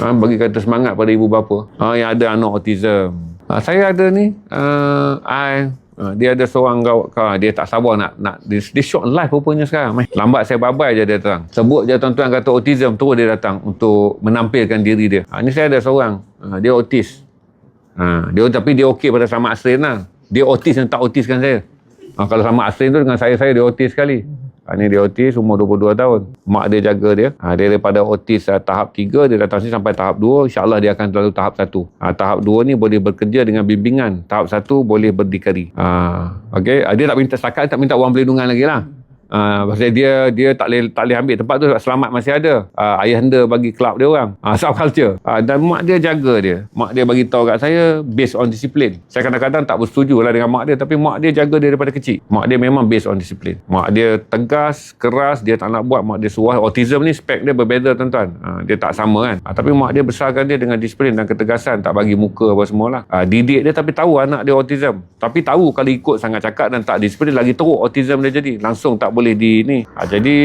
Ha, bagi kata semangat pada ibu bapa ha, yang ada anak autism. Ha, saya ada ni, uh, I, uh, dia ada seorang kawan, dia tak sabar nak, nak dia, dia shock live rupanya sekarang. Meh. Lambat saya babai je dia datang. Sebut je tuan-tuan kata autism, terus dia datang untuk menampilkan diri dia. Ha, ni saya ada seorang, uh, dia autis. Ha, dia tapi dia okey pada sama Asrin lah. Dia autis dan tak autiskan saya. Ha, kalau sama Asrin tu dengan saya, saya dia autis sekali. Ha, ni dia otis umur 22 tahun. Mak dia jaga dia. Ha, dia daripada otis uh, tahap 3 dia datang sini sampai tahap 2. InsyaAllah dia akan lalu tahap 1. Ha, tahap 2 ni boleh bekerja dengan bimbingan. Tahap 1 boleh berdikari. Ha, okay. Ha, dia tak minta setakat tak minta wang perlindungan lagi lah. Uh, pasal dia dia tak boleh tak boleh ambil tempat tu selamat masih ada. Uh, ayah anda bagi kelab dia orang. Uh, subculture. Uh, dan mak dia jaga dia. Mak dia bagi tahu kat saya based on disiplin. Saya kadang-kadang tak bersetuju lah dengan mak dia tapi mak dia jaga dia daripada kecil. Mak dia memang based on disiplin. Mak dia tegas, keras, dia tak nak buat mak dia suah. Autism ni spek dia berbeza tuan-tuan. Uh, dia tak sama kan. Uh, tapi mak dia besarkan dia dengan disiplin dan ketegasan tak bagi muka apa semua lah. Uh, didik dia tapi tahu anak dia autism. Tapi tahu kalau ikut sangat cakap dan tak disiplin lagi teruk autism dia jadi. Langsung tak boleh di ni. Ha, jadi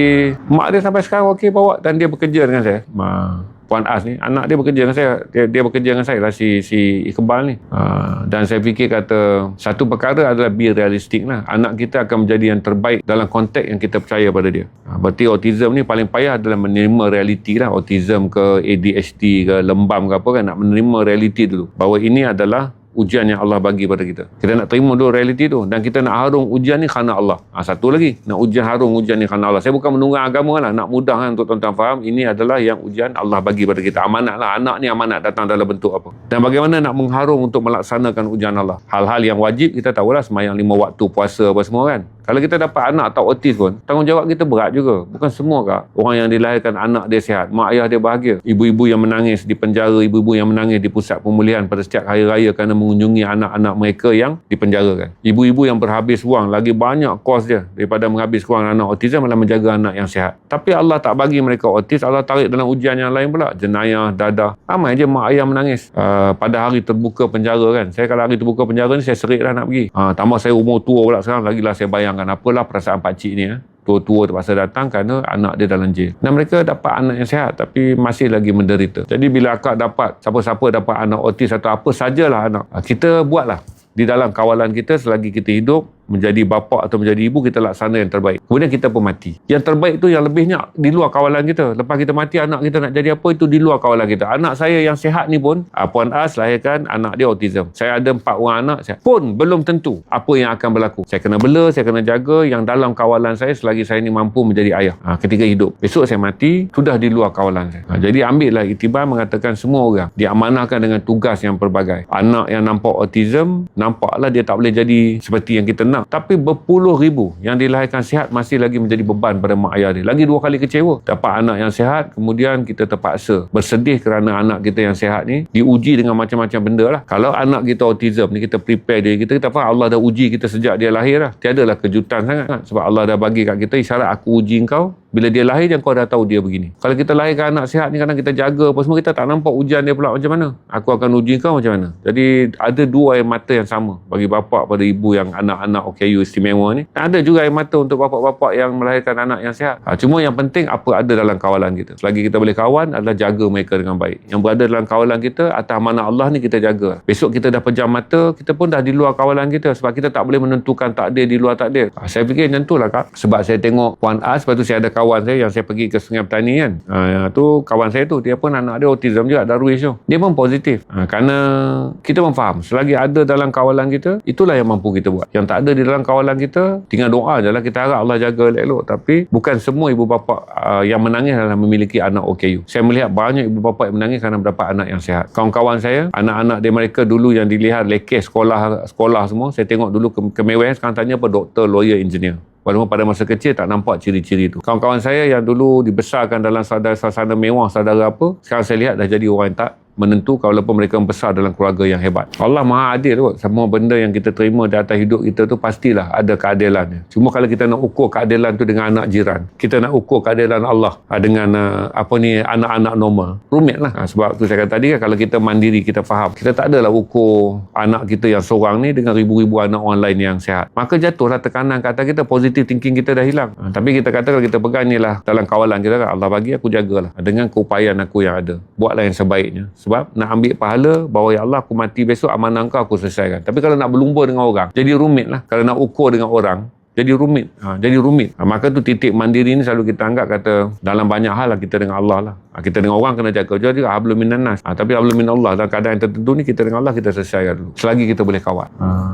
mak dia sampai sekarang okey bawa dan dia bekerja dengan saya. Ma, Puan As ni, anak dia bekerja dengan saya. Dia, dia bekerja dengan saya lah si, si Iqbal ni. Ha, dan saya fikir kata satu perkara adalah be realistik lah. Anak kita akan menjadi yang terbaik dalam konteks yang kita percaya pada dia. Ha, berarti autism ni paling payah adalah menerima realiti lah. Autism ke ADHD ke lembam ke apa kan. Nak menerima realiti dulu. Bahawa ini adalah ujian yang Allah bagi pada kita. Kita nak terima dulu realiti tu dan kita nak harung ujian ni kerana Allah. Ha, satu lagi, nak ujian harung ujian ni kerana Allah. Saya bukan menunggang agama lah, nak mudah kan untuk tuan-tuan faham. Ini adalah yang ujian Allah bagi pada kita. Amanat lah, anak ni amanat datang dalam bentuk apa. Dan bagaimana nak mengharung untuk melaksanakan ujian Allah. Hal-hal yang wajib kita tahulah semayang lima waktu puasa apa semua kan. Kalau kita dapat anak tak otis pun, tanggungjawab kita berat juga. Bukan semua kak. Orang yang dilahirkan anak dia sihat, mak ayah dia bahagia. Ibu-ibu yang menangis di penjara, ibu-ibu yang menangis di pusat pemulihan pada setiap hari raya kerana mengunjungi anak-anak mereka yang dipenjarakan. Ibu-ibu yang berhabis wang, lagi banyak kos dia daripada menghabis wang anak autism malah menjaga anak yang sihat. Tapi Allah tak bagi mereka otis, Allah tarik dalam ujian yang lain pula. Jenayah, dadah. Ramai je mak ayah menangis. Uh, pada hari terbuka penjara kan. Saya kalau hari terbuka penjara ni, saya serik dah nak pergi. Uh, tambah saya umur tua pula sekarang, lagilah saya bayang bayangkan apalah perasaan pakcik ni ya. Tua-tua terpaksa datang kerana anak dia dalam jail. Dan mereka dapat anak yang sihat tapi masih lagi menderita. Jadi bila akak dapat, siapa-siapa dapat anak otis atau apa sajalah anak, kita buatlah di dalam kawalan kita selagi kita hidup menjadi bapa atau menjadi ibu kita laksana yang terbaik. Kemudian kita pun mati. Yang terbaik itu yang lebihnya di luar kawalan kita. Lepas kita mati anak kita nak jadi apa itu di luar kawalan kita. Anak saya yang sihat ni pun ah, Puan As lahirkan anak dia autism. Saya ada empat orang anak sihat. Pun belum tentu apa yang akan berlaku. Saya kena bela, saya kena jaga yang dalam kawalan saya selagi saya ni mampu menjadi ayah ha, ketika hidup. Besok saya mati sudah di luar kawalan saya. Ha, jadi ambillah itibar mengatakan semua orang diamanahkan dengan tugas yang pelbagai. Anak yang nampak autism nampaklah dia tak boleh jadi seperti yang kita nak senang. Tapi berpuluh ribu yang dilahirkan sihat masih lagi menjadi beban pada mak ayah dia. Lagi dua kali kecewa. Dapat anak yang sihat, kemudian kita terpaksa bersedih kerana anak kita yang sihat ni diuji dengan macam-macam benda lah. Kalau anak kita autism ni, kita prepare dia, kita, kita faham Allah dah uji kita sejak dia lahir lah. Tiadalah kejutan sangat. Sebab Allah dah bagi kat kita isyarat aku uji kau bila dia lahir je kau dah tahu dia begini. Kalau kita lahirkan anak sihat ni kadang kita jaga apa semua kita tak nampak ujian dia pula macam mana. Aku akan uji kau macam mana. Jadi ada dua air mata yang sama bagi bapa pada ibu yang anak-anak OKU istimewa ni. Dan ada juga air mata untuk bapa-bapa yang melahirkan anak yang sihat. Ha, cuma yang penting apa ada dalam kawalan kita. Selagi kita boleh kawan adalah jaga mereka dengan baik. Yang berada dalam kawalan kita atas mana Allah ni kita jaga. Besok kita dah pejam mata kita pun dah di luar kawalan kita sebab kita tak boleh menentukan takdir di luar takdir. Ha, saya fikir macam tu lah kak. Sebab saya tengok Puan As lepas tu saya ada kawan saya yang saya pergi ke Sungai Petani kan. Ha, tu kawan saya tu dia pun anak dia autism juga Darwish tu. Dia pun positif. Ha, kerana kita pun faham selagi ada dalam kawalan kita itulah yang mampu kita buat. Yang tak ada di dalam kawalan kita tinggal doa je lah kita harap Allah jaga elok-elok tapi bukan semua ibu bapa uh, yang menangis adalah memiliki anak OKU. Saya melihat banyak ibu bapa yang menangis kerana mendapat anak yang sihat. Kawan-kawan saya, anak-anak dia mereka dulu yang dilihat lekeh sekolah sekolah semua, saya tengok dulu ke, kemewahan sekarang tanya apa doktor, lawyer, engineer. Walaupun pada masa kecil tak nampak ciri-ciri itu. Kawan-kawan saya yang dulu dibesarkan dalam suasana mewah saudara apa, sekarang saya lihat dah jadi orang yang tak menentu walaupun mereka besar dalam keluarga yang hebat. Allah Maha Adil kot. Semua benda yang kita terima di atas hidup kita tu pastilah ada keadilannya. Cuma kalau kita nak ukur keadilan tu dengan anak jiran, kita nak ukur keadilan Allah ah, dengan uh, apa ni anak-anak normal. Rumit lah. Ha, sebab tu saya kata tadi kan kalau kita mandiri, kita faham. Kita tak adalah ukur anak kita yang seorang ni dengan ribu-ribu anak orang lain yang sihat. Maka jatuhlah tekanan kata kita positif thinking kita dah hilang. Ha, tapi kita kata kalau kita pegang ni lah dalam kawalan kita kan Allah bagi aku jagalah dengan keupayaan aku yang ada. Buatlah yang sebaiknya. Sebab nak ambil pahala bahawa ya Allah aku mati besok amanah kau aku selesaikan. Tapi kalau nak berlumba dengan orang, jadi rumit lah. Kalau nak ukur dengan orang, jadi rumit. Ha, jadi rumit. Ha, maka tu titik mandiri ni selalu kita anggap kata dalam banyak hal lah kita dengan Allah lah. Ha, kita dengan orang kena jaga. Jadi hablum minan nas. Ha, tapi hablum min Allah dalam keadaan tertentu ni kita dengan Allah kita selesaikan dulu. Selagi kita boleh kawal. Ha.